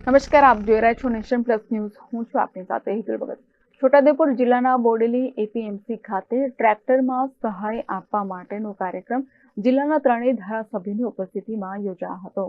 નમસ્કાર, આપ જોઈ રહ્યા છો નેશન પ્લસ ન્યૂઝ. હું છું આપની સાથે હિતલ ભગત. છોટાઉદેપુર જિલ્લાના બોડેલી એપીએમસી ખાતે ટ્રેક્ટરમાં સહાય આપવા માટેનો કાર્યક્રમ જિલ્લાના ત્રણેય ધારાસભ્યોની ઉપસ્થિતિમાં યોજાયો હતો.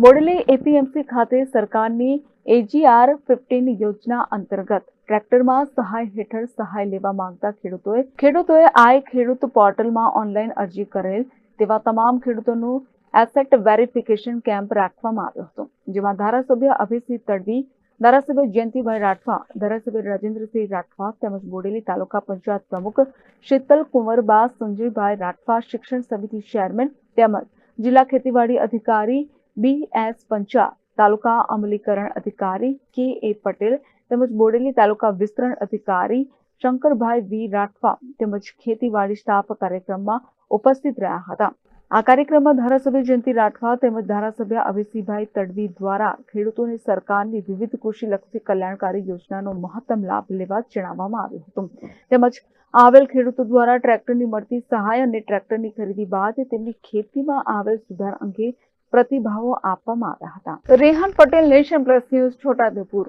બોડેલી એપીએમસી ખાતે સરકારની એજીઆર ફિફ્ટીન યોજના અંતર્ગત ટ્રેક્ટરમાં સહાય હેઠળ સહાય લેવા માંગતા ખેડૂતોએ ખેડૂતોએ આય ખેડૂત પોર્ટલમાં ઓનલાઈન અરજી કરેલ તેવા તમામ ખેડૂતોનું એસેટ વેરિફિકેશન કેમ્પ રાખવામાં આવ્યો હતો, જેમાં ધારાસભ્ય અભિસિંહ તડવી, ધારાસભ્ય જયંતિભાઈ રાઠવા, ધારાસભ્ય રાજેન્દ્રસિંહ રાઠવા તેમજ બોડેલી તાલુકા પંચાયત પ્રમુખ શીતલ કુંવરબા સંજયભાઈ રાઠવા શિક્ષણ સમિતિ ચેરમેન તેમજ જિલ્લા ખેતીવાડી અધિકારી બી એસ પંચા, તાલુકા અમલીકરણ અધિકારી કે એ પટેલ તેમજ બોડેલી તાલુકા વિસ્તરણ અધિકારી શંકરભાઈ વી રાઠવા તેમજ ખેતીવાડી સ્ટાફ કાર્યક્રમમાં ઉપસ્થિત રહ્યા હતા. આ કાર્યક્રમમાં ધારાસભ્ય જયંતિ રાઠવા તેમજ ધારાસભ્ય અવેસીભાઈ તડવી દ્વારા ખેડૂતોને સરકારની વિવિધ કૃષિલક્ષી કલ્યાણકારી યોજનાનો મહત્તમ લાભ લેવા જણાવવામાં આવ્યું હતું. તેમજ આવેલ ખેડૂતો દ્વારા ટ્રેક્ટરની મળતી સહાય અને ટ્રેક્ટરની ખરીદી બાદ તેમની ખેતીમાં આવેલ સુધાર અંગે પ્રતિભાવો આપવામાં આવ્યા હતા. Rehan Patel, Nation Plus News, Chhotaudepur.